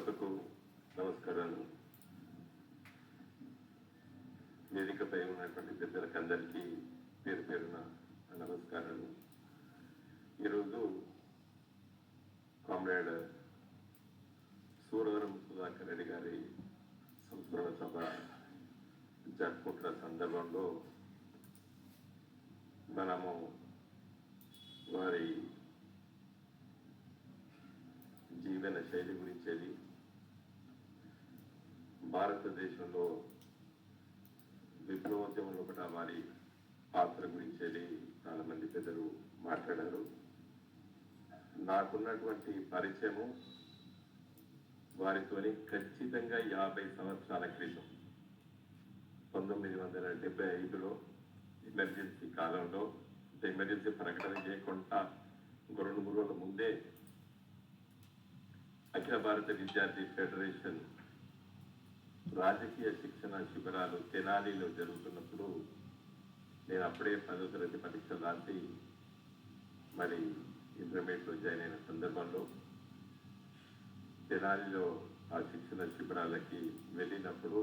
సభకు నమస్కారాలు. వేదికపై ఉన్నటువంటి పెద్దలకు అందరికీ పేరు పేరున నమస్కారాలు. ఈరోజు కామ్రేడ్ సూరవరం సుధాకర్ రెడ్డి గారి సంస్మరణ సభ జరుపుకుంటున్న సందర్భంలో మనము వారి జీవన శైలి గురించి భారతదేశంలో విప్లవోద్యమంలో కూడా వారి పాత్ర గురించి చాలా మంది పెద్దలు మాట్లాడారు. నాకున్నటువంటి పరిచయము వారితోని ఖచ్చితంగా యాభై సంవత్సరాల క్రితం పంతొమ్మిది వందల డెబ్బై ఐదులో ఎమర్జెన్సీ కాలంలో ఎమర్జెన్సీ ప్రకటన చేయకుండా ఇంకో రెండు మూడు రోజుల ముందే అఖిల భారత విద్యార్థి ఫెడరేషన్ రాజకీయ శిక్షణ శిబిరాలు తెనాలిలో జరుగుతున్నప్పుడు నేను అప్పుడే పదో తరగతి పరీక్షలు రాసి మరి ఇంటర్మీడియట్లో జాయిన్ అయిన సందర్భంలో తెనాలిలో ఆ శిక్షణ శిబిరాలకి వెళ్ళినప్పుడు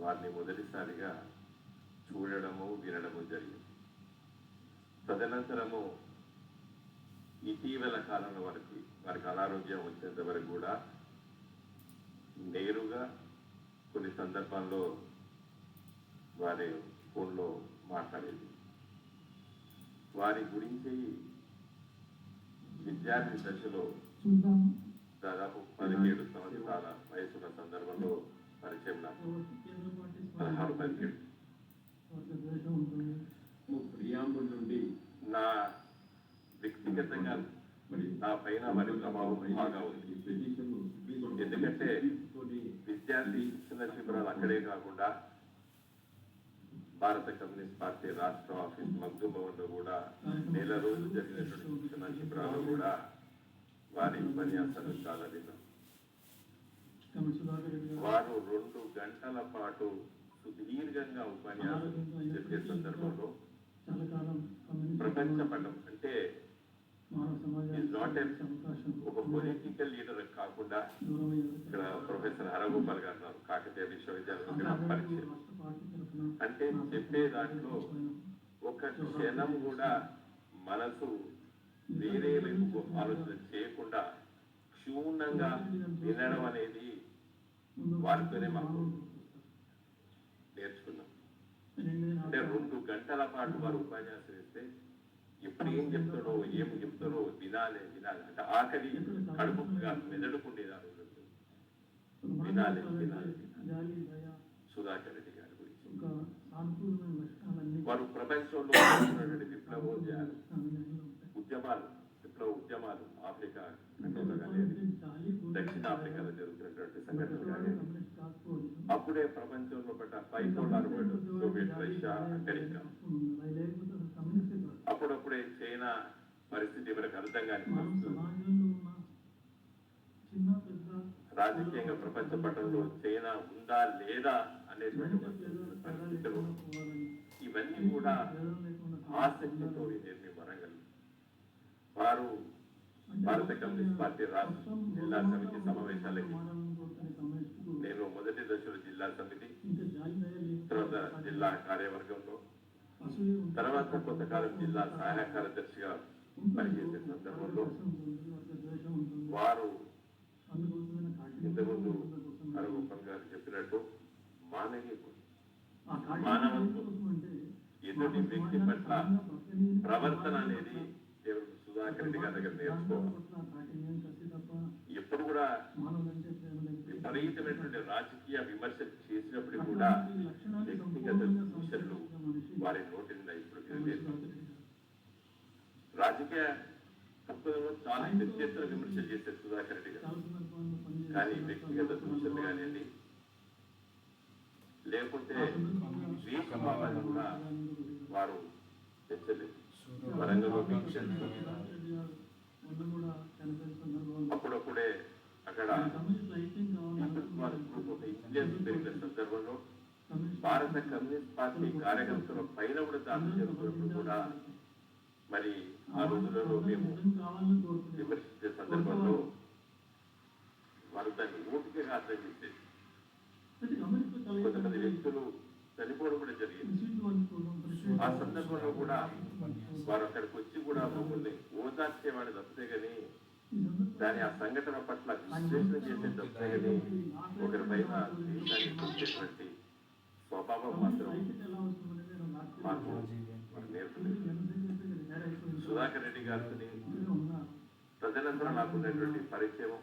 వారిని మొదటిసారిగా చూడడము వినడము జరిగింది. తదనంతరము ఇటీవల కాలంలో వారికి వారికి అనారోగ్యం వచ్చేంత వరకు కూడా నేరుగా కొన్ని సందర్భాల్లో వారి ఫోన్లో మాట్లాడేది. వారి గురించి విద్యార్థి దశలో చూద్దాం దాదాపు పదిహేడు సంవత్సరాల వయసున్న సందర్భంలో పరిచయం నాకు. పదహారు పదిహేడు. నుండి నా వ్యక్తిగతంగా మరి నా పైన మరి ప్రభావం బాగా ఉంది. ఎందుకంటే విద్యార్థి శిక్షణ శిబిరాలు అక్కడే కాకుండా భారత కమ్యూనిస్ట్ పార్టీ రాష్ట్ర ఆఫీస్ మగ్దు భవన్లో కూడా నెల రోజులు జరిగినటువంటి శిక్షణ శిబిరాలు కూడా వారి ఉపన్యాసాలు చాలా విన్నాం. వారు రెండు గంటల పాటు సుదీర్ఘంగా ఉపన్యాసం చెప్పే సందర్భంలో ప్రపంచ పటం అంటే ఒక పొలిటికల్ లీడర్ కాకుండా. ఇక్కడ ప్రొఫెసర్ హరగోపాల్ గారు ఉన్నారు కాకతీయ పరిచయం. తరఫున అంటే చెప్పే దాంట్లో ఒక క్షణం కూడా మనసు వేరే వైపు ఆలోచన చేయకుండా క్షుణ్ణంగా వినడం అనేది వారితోనే మాకు నేర్చుకున్నాం. అంటే రెండు గంటల పాటు వారు ఉపన్యాసం ఇస్తే ఎప్పుడు ఏం చెప్తాడో ఏం చెప్తాడో వినాలి వినాలి. అంటే ఆకలి కడుపుగా మెదడుకుండేది ఆ రోజు. వినాలి, వినాలి. జాలి సుధాకర్ రెడ్డి గారి గురించి. వారు ప్రపంచంలో జరుగుతున్నటువంటి విప్లవోద్యాలు ఉద్యమాలు విప్లవ ఉద్యమాలు ఆఫ్రికా ఖండంలో కానివ్వండి, దక్షిణ జరుగుతున్నటువంటి సంఘటనలు కానివ్వండి అప్పుడే ప్రపంచంలో పడ్డ వరల్డ్ సోవియట్ రష్యా అమెరికా అప్పుడప్పుడే చైనా పరిస్థితి మనకు అర్థం కాని. రాజకీయంగా ప్రపంచ పటంలో చైనా ఉందా లేదా అనేటువంటి పరిస్థితులు ఇవన్నీ కూడా ఆసక్తితో నేను వరంగల్. వారు భారత కమ్యూనిస్ట్ పార్టీ రాష్ట్ర జిల్లా సమితి సమావేశాలకి నేను మొదటి దశలో జిల్లా సమితి తర్వాత జిల్లా కార్యవర్గంలో తర్వాత కొంతకాలం జిల్లా సహాయ కార్యదర్శిగా పనిచేసే సందర్భంలో వారు ఇంతకుముందు హరగోపాల్ గారు చెప్పినట్టు మానవీయత ఎదుటి వ్యక్తి పట్ల ప్రవర్తన అనేది దేవుడు సుధాకర్ రెడ్డి గారి దగ్గర నేర్చుకోవాలి ఎప్పుడు కూడా విపరీతమైనటువంటి రాజకీయ విమర్శ చేసినప్పుడు కూడా వ్యక్తిగత దూషణలు వారి నోటి నిండా ఇప్పుడు వినలేదు. రాజకీయ తప్పులలో చాలా ఎత్తున విమర్శలు చేశారు సుధాకర్ రెడ్డి గారు కానీ వ్యక్తిగత దూషణలు కానివ్వండి లేకుంటే ద్వేషభావాన్ని కూడా వారు తెచ్చలేదు వరంగల్లో. అప్పుడప్పుడే అక్కడ ఇండియన్ భారత కమ్యూనిస్ట్ పార్టీ కార్యకర్తల పైన కూడా దాడి జరుగుతున్నప్పుడు కూడా మరి ఆ రోజులలో మేము విమర్శించే సందర్భంలో వారు దాన్ని ఓపికగా అర్థం చేసేది. కొంతమంది వ్యక్తులు చనిపోవడం కూడా జరిగింది. ఆ సందర్భంలో కూడా వారు అక్కడికి వచ్చి కూడా మమ్మల్ని ఓదార్చేవాడిని తప్పితే కానీ దాని ఆ సంఘటన పట్ల విశ్లేషణ చేసే తప్పని ఒకరి పైన దేశాన్ని చూసేటువంటి స్వభావం మాత్రం మాకు మాకు నేర్పలేదు. సుధాకర్ రెడ్డి గారిని ప్రజలందరూ నాకు ఉన్నటువంటి పరిచయం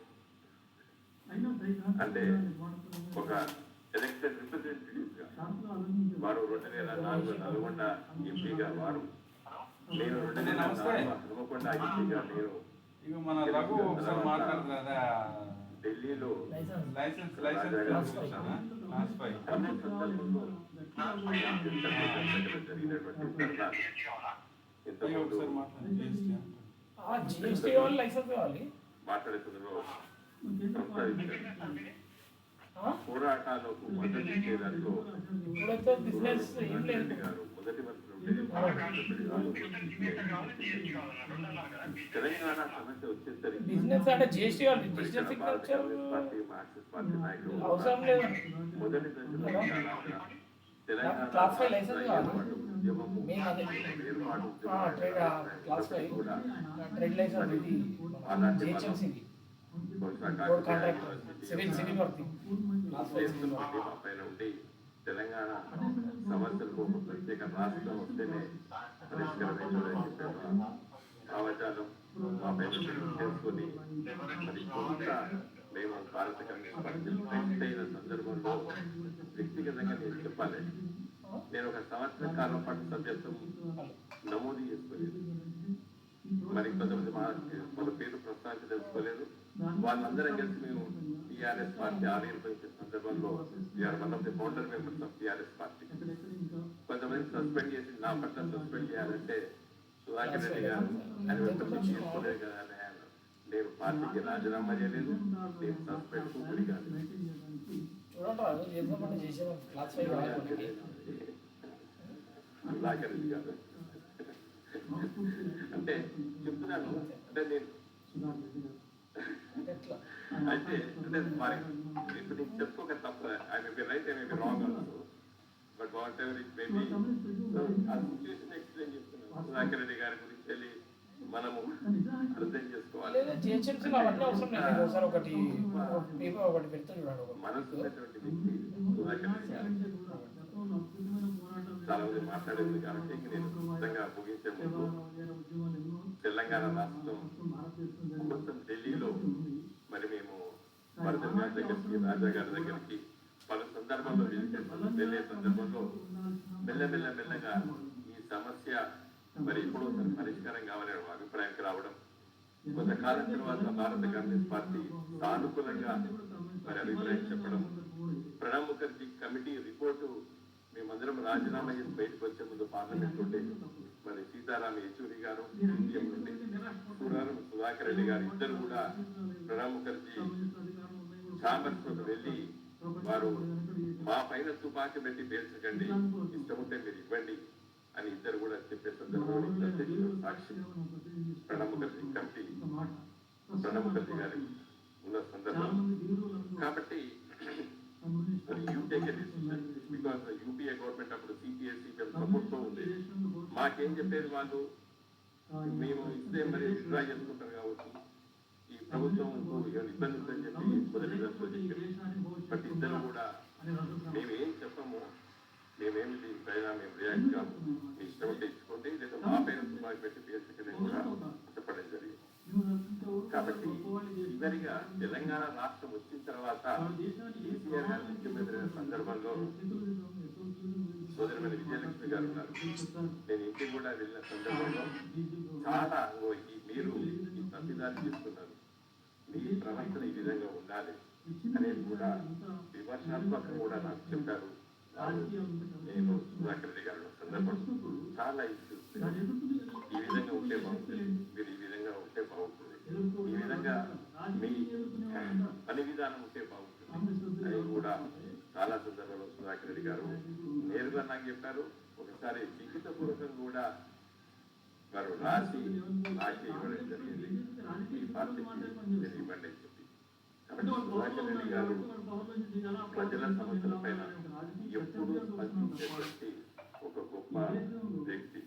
అంటే ఒక ఎలక్టెడ్ రిప్రజెంటేటివ్గా వారు రెండు వేల నాలుగు నల్గొండ ఎంపీగా వారు. నేను రెండు వేల నాలుగు హనుమకొండ ఎంపీగా నేను ఇక మన రఘు ఒకసారి మాట్లాడుతున్నా ఢిల్లీలో లైసెన్స్ లైసెన్స్ క్లాస్ ఫైవ్ ఒకసారి మాట్లాడండి లైసెన్స్ కావాలి? పోరాటాలకు మద్దతు మొదటి మంత్రి బిజినెస్ అంటే జిఎస్టీ వాళ్ళు మరి డిజిటల్ సిగ్నేచర్ అవసరం లేదు. క్లాస్ ఫైవ్ లైసెన్స్ కావాలి. మేము అదే. Trade class five trade licence ఇది. జిహెచ్ఎంసీది contract civil civil work class five civil చేస్తున్న వర్క్. తెలంగాణ సమస్యలకు ఒక ప్రత్యేక రాష్ట్రం వస్తేనే పరిష్కరించాలని చెప్పారు. భావజాలం మా పైన చేసుకుని మరి కొంత మేము భారత కమ్యూనిస్ట్ అయిన సందర్భంలో వ్యక్తిగతంగా నేను చెప్పాలి. నేను ఒక సంవత్సర కాలం పాటు సభ్యత్వం నమోదు చేసుకోలేదు. మరి కొంతమంది మా వాళ్ళ పేరు ప్రస్తావించదలుచుకోలేదు. వాళ్ళందరం కలిసి టిఆర్ఎస్ పార్టీ ఆవిర్భవించిన సందర్భంలో we are one of the founder members of TRS party కొంతమంది సస్పెండ్ చేసి నా పట్ల సస్పెండ్ చేయాలంటే సుధాకర్ రెడ్డి గారు ఆయన వెంటనే చేసుకోలేదు కదా అని ఆయన నేను పార్టీకి రాజీనామా చేయలేదు నేను సస్పెండ్ కూడా కాదు చూడండి రాజు చేద్దామంటే చేసేవాళ్ళు క్లాస్ ఫైవ్ కావాలి మనకి సుధాకర్ రెడ్డి గారు అంటే చెప్తున్నాను అంటే నేను ఎట్లా అయితే అంటే మరి ఇప్పుడు నీకు చెప్పుకోక తప్ప. I may be right I may be wrong also but whatever it may be a situation explain చేస్తున్నాను సుధాకర్ రెడ్డి గారి గురించి వెళ్ళి మనము అర్థం చేసుకోవాలి. మనసు ఉన్నటువంటి వ్యక్తి సుధాకర్ రెడ్డి గారు. చాలా మంది మాట్లాడేది కాబట్టి నేను నిజంగా ముగించే ముందు తెలంగాణ రాష్ట్రం మొత్తం ఢిల్లీలో మరి మేము భరతన్ గారి దగ్గరికి రాజా గారి దగ్గరికి పలు సందర్భాల్లో వెళ్తే వెళ్ళే సందర్భంలో మెల్లమెల్ల మెల్లగా ఈ సమస్య మరి ఎప్పుడో పరిష్కారం కావాలనే ఒక అభిప్రాయానికి రావడం కొంతకాలం తర్వాత భారత కమ్యూనిస్ట్ పార్టీ సానుకూలంగా మరి అభిప్రాయం చెప్పడం ప్రణబ్ ముఖర్జీ కమిటీ రిపోర్టు మేమందరం రాజీనామా చేసి బయటకు వచ్చే ముందు పార్లమెంట్ నుండి మరి సీతారాం యేచూరి గారు సీఎం నుండి సురారం సుధాకర్ రెడ్డి గారు ఇద్దరు కూడా ప్రణబ్ ముఖర్జీ ఛాంబర్స్ వెళ్ళి వారు మా పైన తుపాకీ పెట్టి పేల్చకండి ఇష్టం ఉంటే మీరు ఇవ్వండి అని ఇద్దరు కూడా చెప్పే సందర్భంలో ప్రత్యక్ష సాక్షి ప్రణబ్ ముఖర్జీ కమిటీ ప్రణబ్ ముఖర్జీ గారి ఉన్న సందర్భం. కాబట్టి you take decision because UPA government అప్పుడు సిపిఎస్ సిపిఎం సపోర్ట్తో ఉంది మాకేం చెప్పేది వాళ్ళు మేము ఇస్తే మరి విత్డ్రా చేసుకుంటారు కావచ్చు ఈ ప్రభుత్వం ఏమైనా ఇబ్బంది ఉందని చెప్పి మొదటి దశలో చెప్పారు బట్ ఇద్దరు కూడా మేమేం చెప్పము మేమేమి దీనిపైన మేము రియాక్ట్ కాము మీ ఇష్టం ఉంటే ఇచ్చుకోండి లేదా మా పైన తుపాకి పెట్టి పేర్చుకుని కూడా చెప్పడం జరిగింది కాబట్టి చివరిగా తెలంగాణ రాష్ట్రం వచ్చిన తర్వాత కేసీఆర్ గారు ముఖ్యమంత్రి అయిన సందర్భంలో సోదరుమణి విజయలక్ష్మి గారు ఉన్నారు. నేను ఇంటికి కూడా వెళ్ళిన సందర్భంలో చాలా ఈ మీరు ఈ తప్పిదాలు చేస్తున్నారు. మీ ప్రవర్తన ఈ విధంగా ఉండాలి అనేది కూడా విమర్శనాత్మకంగా కూడా నాకు చెప్పారు. నేను సుధాకర్ రెడ్డి గారు సందర్భం చాలా ఇష్యూస్. ఈ విధంగా ఉంటే బాగుంటుంది. మీరు ఈ విధంగా బాగుంటుంది ఈ విధంగా మీ పని విధానం ఉంటే బాగుంటుంది. అది కూడా చాలా సందర్భంలో సుధాకర్ రెడ్డి గారు నేరుగా నాకు చెప్పారు. ఒకసారి లిఖిత పూర్వకం కూడా వారు రాసి రాసి ఇవ్వడం జరిగింది. ఈ పార్టీకి మీరు ఇవ్వండి అని చెప్పి. కాబట్టి సుధాకర్ రెడ్డి గారు ప్రజల సమస్యల పైన ఎప్పుడూ స్పందించేటువంటి గొప్ప వ్యక్తి.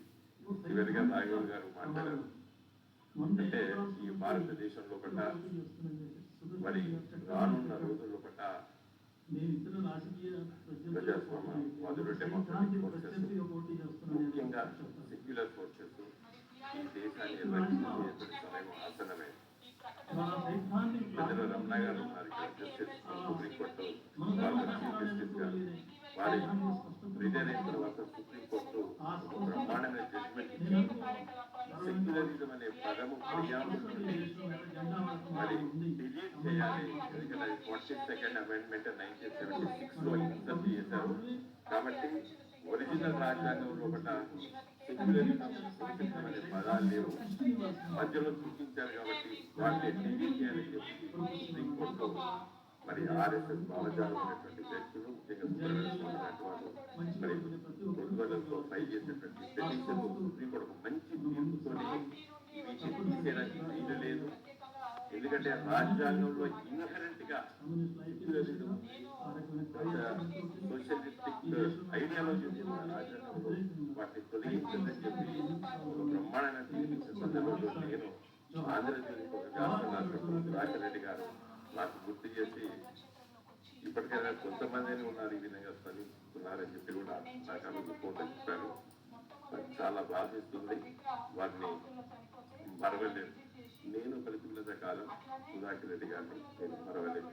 చివరిగా నాగోల్ గారు మాట్లాడారు. అంటే ఈ భారతదేశంలో పట్ల మరి రానున్న రోజుల్లో పట్ల నేను ఇతర రాజకీయ ప్రజాస్వామ్య మొదలు డెమోక్రటిక్ ఫోర్సెస్ ముఖ్యంగా సెక్యులర్ ఫోర్సెస్ ఈ దేశాన్ని నిర్వహించే సమయం ఆసనమే మన సైద్ధాంతిక పెద్దలు రమణ గారు ఉన్నారు ఇక్కడ జస్టిస్ సుప్రీంకోర్టు భారత చీఫ్ జస్టిస్ గారు వారి రిటైర్ అయిన తర్వాత సుప్రీంకోర్టు ఒక బ్రహ్మాండమైన జడ్జిమెంట్ ఇచ్చి పదము మరి డిలీట్ చేయాలి. ఎందుకంటే forty second amendment nineteen seventy సిక్స్లో ఇన్సర్ట్ చేశారు. కాబట్టి ఒరిజినల్ రాజ్యాంగంలో ఒకట సెక్యులరిజం అనే పదాలు లేవు. మధ్యలో సూచించారు కాబట్టి వాటిని డిలీట్ చేయాలని చెప్పి మరి ఆర్ఎస్ఎస్ భావజాలం అనేటువంటి వ్యక్తులు ముఖ్యంగా సుబ్రహ్మణ్యం వాళ్ళు మరి పొద్దుగలలో ఫైల్ చేసినటువంటి మంచి తీర్పుతోని వీటిని రచన వీలు లేదు. ఎందుకంటే రాజ్యాంగంలో ఇన్హరెంట్గా సోషలిస్టిక్ ఐడియాలజీ రాజ్యాంగంలో వాటిని తొలగించిందని చెప్పి ఒక బ్రహ్మాండమైన తీర్పిచ్చిన సందర్భంలో నేను ఆంధ్రప్రదేశ్ ఒక రాష్ట్ర రాష్ట్రపతి రాజరెడ్డి గారు నాకు గుర్తు చేసి ఇప్పటికైనా కొంతమంది ఉన్నారు ఈ విధంగా స్పందిస్తున్నారని చెప్పి కూడా నాకు అనుకుంటూ ఫోటో చెప్పారు చాలా బాధిస్తుంది. వారిని మరవలేదు. నేను బతికున్నంత కాలం సుధాకర్ రెడ్డి గారిని నేను మరవలేదు.